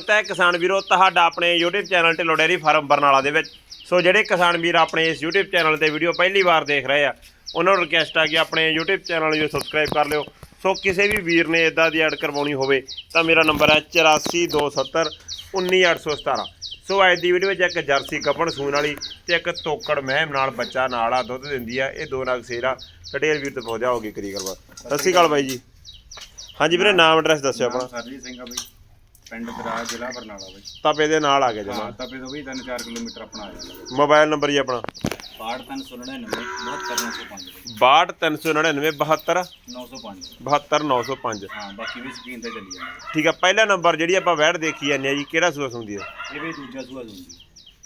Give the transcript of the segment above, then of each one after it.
ਤਾਂ ਕਿਸਾਨ ਵੀਰੋ, ਤੁਹਾਡਾ ਆਪਣੇ YouTube ਚੈਨਲ 'ਤੇ ਲੋਡੇਰੀ ਫਾਰਮ ਬਰਨਾਲਾ ਦੇ ਵਿੱਚ। ਸੋ ਜਿਹੜੇ ਕਿਸਾਨ ਵੀਰ ਆਪਣੇ ਇਸ YouTube ਚੈਨਲ ਤੇ ਵੀਡੀਓ ਪਹਿਲੀ ਵਾਰ ਦੇਖ ਰਹੇ ਆ, ਉਹਨਾਂ ਨੂੰ ਰਿਕਵੈਸਟ ਆ ਕਿ ਆਪਣੇ YouTube ਚੈਨਲ ਨੂੰ ਸਬਸਕ੍ਰਾਈਬ ਕਰ ਲਿਓ। ਸੋ ਕਿਸੇ ਵੀ ਵੀਰ ਨੇ ਇਦਾਂ ਦੀ ਐਡ ਕਰਵਾਉਣੀ ਹੋਵੇ, ਤਾਂ ਮੇਰਾ ਨੰਬਰ ਹੈ 8427 19817 ਸੋ ਅੱਜ ਦੀ ਵੀਡੀਓ ਵਿੱਚ ਇੱਕ ਜਰਸੀ ਗੱਭਣ ਸੂਣ ਵਾਲੀ ਤੇ ਇੱਕ ਤੋਕੜ ਮਹਿਮ ਨਾਲ ਬੱਚਾ ਨਾਲ ਆ, ਦੁੱਧ ਦਿੰਦੀ ਆ, ਇਹ ਦੋ ਨਗ ਸੇਰਾ। ਕਟੇਲ ਵੀਰ ਤੇ ਪਹੁੰਚਾ ਹੋਗੀ ਕਰੀ ਕਰਵਾ ਸਤਿ ਸ਼੍ਰੀ ਅਕਾਲ ਬਾਈ ਜੀ। ਹਾਂਜੀ ਵੀਰੇ, ਨਾਮ ਐਡਰੈਸ ਦੱਸਿਓ ਆਪਣਾ। ਸਰਜੀਤ ਸਿੰਘ ਆ ਬਈ। ਪਿੰਡ ਦਰਾਜ ਜ਼ਿਲ੍ਹਾ ਬਰਨਾਲਾ ਬਈ। ਤਪੇ ਦੇ ਨਾਲ ਆ ਗਿਆ ਜਮਾ। ਹਾਂ ਤਪੇ ਤੋਂ ਵੀ 3-4 ਕਿਲੋਮੀਟਰ ਆਪਣਾ ਆ ਜਾਂਦਾ। ਮੋਬਾਈਲ ਨੰਬਰ ਜੀ ਆਪਣਾ। 6399 72905 62399 72 905 72905 ਹਾਂ ਬਾਕੀ ਵੀ ਸਕਰੀਨ ਤੇ ਚੱਲੀ ਜਾਂਦਾ। ਠੀਕ ਆ ਪਹਿਲਾ ਨੰਬਰ ਜਿਹੜੀ ਆਪਾਂ ਵੈੜ ਦੇਖੀ ਜਾਂਦੇ ਆ ਜੀ ਕਿਹੜਾ ਸੂਆ ਹੁੰਦੀ ਹੈ ਇਹ ਵੀ ਦੂਜਾ ਸੂਆ ਹੁੰਦੀ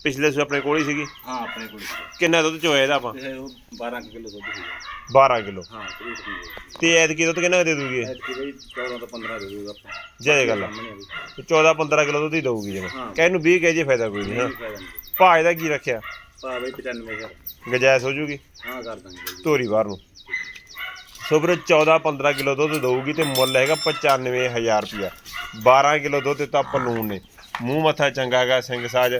ਪਿਛਲੇ ਸੂ ਆਪਣੇ ਕੋਲ ਹੀ ਸੀਗੀ। ਹਾਂ ਆਪਣੇ ਕੋਲ। ਕਿੰਨਾ ਦੁੱਧ ਚੋਇਆ ਇਹਦਾ ਆਪਾਂ? ਇਹ ਉਹ 12 ਕਿਲੋ ਦੁੱਧ ਸੀਗਾ। 12 ਕਿਲੋ? ਹਾਂ ਤਰੀਕ ਦੀ ਤੇ ਐਤਕੀ ਦੁੱਧ ਕਿੰਨਾ ਕੁ ਦੇ ਦੂਗੀ ਇਹ? ਐਤਕੀ ਬਈ 14 ਤੋਂ 15 ਦੇ ਦੂਗਾ ਆਪਾਂ। ਜੈ ਗੱਲ ਆ। ਸਾਹਮਣੇ ਆ ਬਈ। 14 15 ਕਿਲੋ ਦੁੱਧ ਹੀ ਦਊਗੀ ਜਮਾ ਹਾਂ। ਕਹਿ ਨੂੰ 20 ਕਹਿ ਫਾਇਦਾ ਕੋਈ ਨਹੀਂ ਹਾਂ। ਨਹੀਂ ਫਾਇਦਾ ਨਹੀਂ ਭਾਅ ਇਹਦਾ ਕੀ ਰੱਖਿਆ? ਪਾ ਬਈ 95000 ਗਜਾਇਸ ਹੋ ਜੂਗੀ? ਹਾਂ ਕਰ ਦਾਂਗੇ ਬਈ। ਧੋਰੀ ਬਾਹਰ ਨੂੰ। ਸੋ ਵੀਰੇ 14 15 ਕਿਲੋ ਦੁੱਧ ਦਊਗੀ ਤੇ ਮੁੱਲ ਹੈਗਾ 95000 ਰੁਪਿਆ 12 ਕਿਲੋ ਦੁੱਧ ਤੇ ਤਾਂ ਪਲੂਣ ਨੇ। ਮੂੰਹ ਮੱਥਾ ਚੰਗਾ ਹੈਗਾ ਸਿੰਘ ਸਾਜ।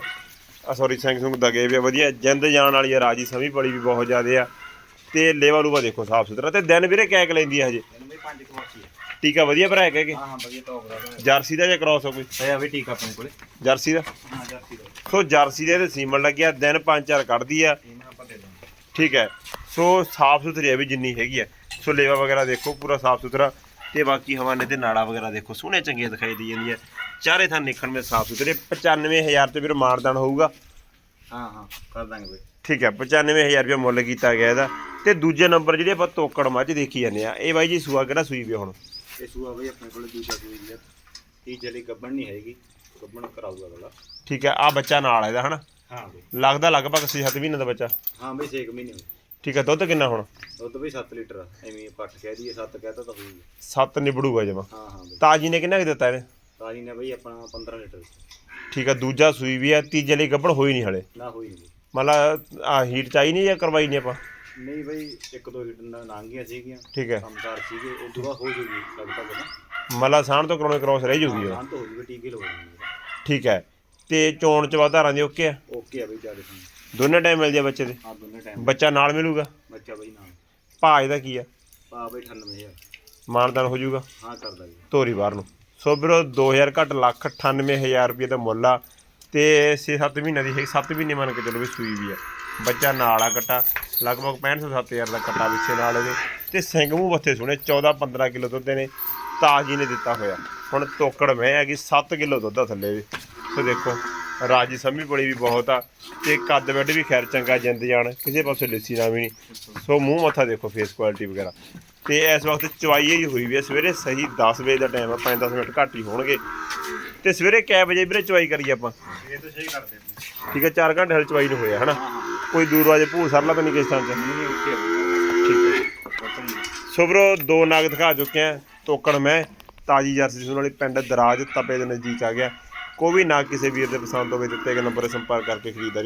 ਆ ਸੌਰੀ ਸਿੰਘ ਸੁੰਗ ਦਗੇ ਵੀ ਆ, ਵਧੀਆ। ਜਿੰਦ ਜਾਣ ਵਾਲੀ ਆ ਰਾਜੀ ਸਮੀ ਬੜੀ ਵੀ ਬਹੁਤ ਜ਼ਿਆਦੇ ਆ। ਤੇ ਲੇਵਾ ਲੂਵਾ ਦੇਖੋ ਸਾਫ਼ ਸੁਥਰਾ। ਤੇ ਦਿਨ ਵੀਰੇ ਕੈਕ ਲੈਂਦੀ ਆ ਹਜੇ? ਇਹਨੂੰ ਬਈ 5 ਕਵਾਚੀ ਟੀਕਾ ਵਧੀਆ ਭਰਾ ਕਿ? ਹਾਂ ਹਾਂ ਵਧੀਆ ਟੌਪ ਦਾ ਜਰਸੀ ਦਾ ਜਾਂ ਕ੍ਰਾਸ ਹੋ ਕੋਈ? ਹੈ ਵੀ ਠੀਕ ਆਪਣੇ ਕੋਲੇ। ਜਰਸੀ ਦਾ? ਹਾਂ ਜਰਸੀ ਦਾ। ਸੋ ਜਰਸੀ ਦੇ ਤੇ ਸੀਮਨ ਲੱਗਿਆ ਦਿਨ ਪੰਜ ਚਾਰ ਕੱਢਦੀ ਆ। ਦੇ ਠੀਕ ਹੈ। ਸੋ ਸਾਫ਼ ਸੁਥਰੀ ਹੈ ਵੀ ਜਿੰਨੀ ਹੈਗੀ ਹੈ ਸੋ ਲੇਵਾ ਵਗੈਰਾ ਦੇਖੋ ਪੂਰਾ ਸਾਫ਼ ਸੁਥਰਾ। ਤੇ ਬਾਕੀ ਹਵਾਨੇ ਤੇ ਨਾੜਾ ਵਗੈਰਾ ਦੇਖੋ ਸੋਹਣੇ ਚੰਗੇ ਦਿਖਾਈ ਦੇ ਜਾਂਦੀ ਹੈ। ਚਾਰੇ ਥਾਂ ਨਿਕਣ ਵਿੱਚ ਸਾਫ਼ ਸੁਥਰੇ। 95000 ਤੇ ਵੀਰ ਮਾਰਦਾਨ ਹੋਊਗਾ। ਹਾਂ ਹਾਂ ਕਰ ਦਾਂਗੇ ਬਈ। ਠੀਕ ਹੈ 95000 ਰੁਪਏ ਮੁੱਲ ਕੀਤਾ ਗਿਆ ਇਹਦਾ। ਤੇ ਦੂਜੇ ਨੰਬਰ ਜਿਹੜੇ ਆਪਾਂ ਤੋਕੜ ਮੱਝ ਦੇਖੀ ਜਾਂਦੇ ਆ ਇਹ ਬਾਈ ਜੀ ਸੂਆ ਕਿਹੜਾ ਸੂਈ ਵੀ ਹੁਣ? ਇਹ ਸੂਆ ਬਈ ਆਪਣੇ ਕੋਲੇ ਦੂਜਾ ਸੂਈ ਹੈ ਤੀ ਜਲੀ ਗੱਬਣ ਨਹੀਂ ਹੈਗੀ। ਗੱਬਣ ਕਰਾਊਗਾ ਅਗਲਾ। ਠੀਕ ਹੈ ਆ ਬੱਚਾ ਨਾਲ ਇਹਦਾ ਹਨਾ? ਹਾਂ ਬਈ। ਲੱਗਦਾ ਲਗਭਗ 6-7 ਮਹੀਨੇ ਦਾ ਬੱਚਾ। ਹਾਂ ਬਈ 6 ਮਹੀਨੇ। ਠੀਕ ਹੈ ਦੁੱਧ ਕਿੰਨਾ ਹੁਣ? ਦੁੱਧ ਬਈ 7 ਲੀਟਰ ਆ। ਐਵੇਂ ਪੱਟ ਕਹਿ ਦਈਏ 7 ਕਹਤਾ ਤਾਂ ਹੋਊਗਾ। 7 ਨਿਬੜੂਗਾ ਜਮਾ। ਹਾਂ ਹਾਂ ਬਈ। ਤਾਜੀ ਨੇ ਕਿੰਨਾ ਕੁ ਦਿੱਤਾ ਇਹਨੇ? ਤਾਜੀ ਨੇ ਬਈ ਆਪਣਾ 15 ਲੀਟਰ ਠੀਕ ਹੈ ਦੂਜਾ ਸੂਈ ਵੀ ਹੈ ਤੀਜੇ ਲਈ ਗੱਭਣ ਹੋਈ ਨਹੀਂ ਹਲੇ। ਨਾ ਹੋਈ ਨਹੀਂ। ਮਤਲਬ ਆ ਹੀਟ ਚਾਈ ਨਹੀਂ ਜਾਂ ਕਰਵਾਈ ਨਹੀਂ ਆਪਾਂ? ਨਹੀਂ ਬਈ ਇੱਕ ਦੋ ਲੀਟਰ ਨਾਲ ਲੰਘੀਆਂ ਸੀਗੀਆਂ। ਠੀਕ ਹੈ ਕੰਮਕਾਰ ਸੀਗੇ ਉਹ ਤੋਂ ਬਾਅਦ ਹੋ ਜੂਗੀ ਲਗਭਗ। ਨਾ ਮਤਲਬ ਸਾਣ ਤੋਂ ਕਰਾਉਣੇ ਕ੍ਰੋਸ ਰਹਿ ਜੂਗੀ ਉਹ। ਹਾਂ ਤਾਂ ਹੋ ਜੂਗੀ ਟੀਕੇ ਲਵਾਉਣਗੇ ਠੀਕ ਹੈ। ਤੇ ਚੋਣ ਚ ਵਾਧਾਰਾਂ ਦੀ ਓਕੇ ਆ? ਓਕੇ ਆ ਬਈ ਜ਼ਿਆਦਾ ਤੁਹਾਨੂੰ ਦੋਨੇ ਟਾਈਮ ਮਿਲ ਜਾ ਬੱਚੇ ਦੇ? ਆ ਦੋਨੇ ਟਾਈਮ ਬੱਚਾ ਨਾਲ ਮਿਲੂਗਾ? ਬੱਚਾ ਬਈ ਨਾਲ। ਭਾਅ ਇਹਦਾ ਕੀ ਆ? ਪਾ ਬਈ 98000 ਮਾਨਦਾਨ ਹੋ ਜਾਊਗਾ? ਹਾਂ ਕਰਦਾ ਜੀ। ਧੋਰੀ ਬਾਹਰ ਨੂੰ। ਸੋ ਵੀਰੋ 2000 ਘੱਟ ਲੱਖ 98000 ਰੁਪਏ ਦਾ ਮੁੱਲ ਆ। ਤੇ 6-7 ਮਹੀਨੇ ਦੀ ਹੈ 7 ਮਹੀਨੇ ਮੰਨ ਕੇ ਚਲੋ ਵੀ ਸੂਈ ਵੀ ਆ। ਬੱਚਾ ਨਾਲ ਆ ਕੱਟਾ ਲਗਭਗ 65-7000 ਦਾ ਕੱਟਾ ਪਿੱਛੇ ਨਾਲ ਇਹਦੇ। ਤੇ ਸਿੰਘ ਮੂੰਹ ਬੱਥੇ ਸੁਣੇ 14-15 ਕਿਲੋ ਦੁੱਧ ਨੇ ਤਾਜੀ ਨੇ ਦਿੱਤਾ ਹੋਇਆ। ਹੁਣ ਤੋਕੜ ਮੈਂ ਹੈਗੀ 7 ਕਿਲੋ ਦੁੱਧ ਆ ਥੱਲੇ ਵੀ। ਸੋ ਦੇਖੋ ਰਾਜੀ ਸਮੀ ਬੜੀ ਵੀ ਬਹੁਤ ਆ ਤੇ ਕੱਦ ਵੱਡ ਵੀ ਖੈਰ ਚੰਗਾ ਜਿੰਦ ਜਾਣ ਕਿਸੇ ਪਾਸੇ ਲਿੱਸੀ ਨਾ ਵੀ ਨਹੀਂ। ਸੋ ਮੂੰਹ ਮੱਥਾ ਦੇਖੋ ਫੇਸ ਕੁਆਲਿਟੀ ਵਗੈਰਾ। ਤੇ ਇਸ ਵਕਤ ਚਵਾਈ ਹੀ ਹੋਈ ਵੀ ਹੈ ਸਵੇਰੇ ਸਹੀ 10 ਵਜੇ ਦਾ ਟਾਈਮ ਆ 5-10 ਮਿੰਟ ਘੱਟ ਹੀ ਹੋਣਗੇ। ਤੇ ਸਵੇਰੇ ਕਿੰਨੇ ਵਜੇ ਵੀਰੇ ਚਵਾਈ ਕਰੀਏ ਆਪਾਂ? ਇਹ ਤਾਂ ਸਹੀ ਕਰਦੇ ਠੀਕ ਹੈ 4 ਘੰਟੇ ਹਲ ਚਵਾਈ ਨੂੰ ਹੋਇਆ ਹਨਾ? ਕੋਈ ਦੂਰ ਵਾਜੇ ਭੂਲ ਸਰਲਾ ਤਾਂ ਨਹੀਂ ਕਿਸ ਥਾਂ 'ਚ ਸੋ ਵੀਰੋ ਦੋ ਨਾਗ ਦਿਖਾ ਚੁੱਕੇ ਆ ਤੋਕੜ ਮੈਂ ਤਾਜੀ ਜਰਸੀ ਸੁਣ ਵਾਲੀ ਪਿੰਡ ਦਰਾਜ ਤਪੇ ਦੇ ਨਜ਼ਦੀਕ ਆ ਗਿਆ। ਕੋਈ ਵੀ ਨਾ ਕਿਸੇ ਵੀਰ ਦੇ ਪਸੰਦ ਹੋਵੇ ਦਿੱਤੇ ਗਏ ਨੰਬਰ 'ਤੇ ਸੰਪਰਕ ਕਰਕੇ ਖਰੀਦਦਾਰੀ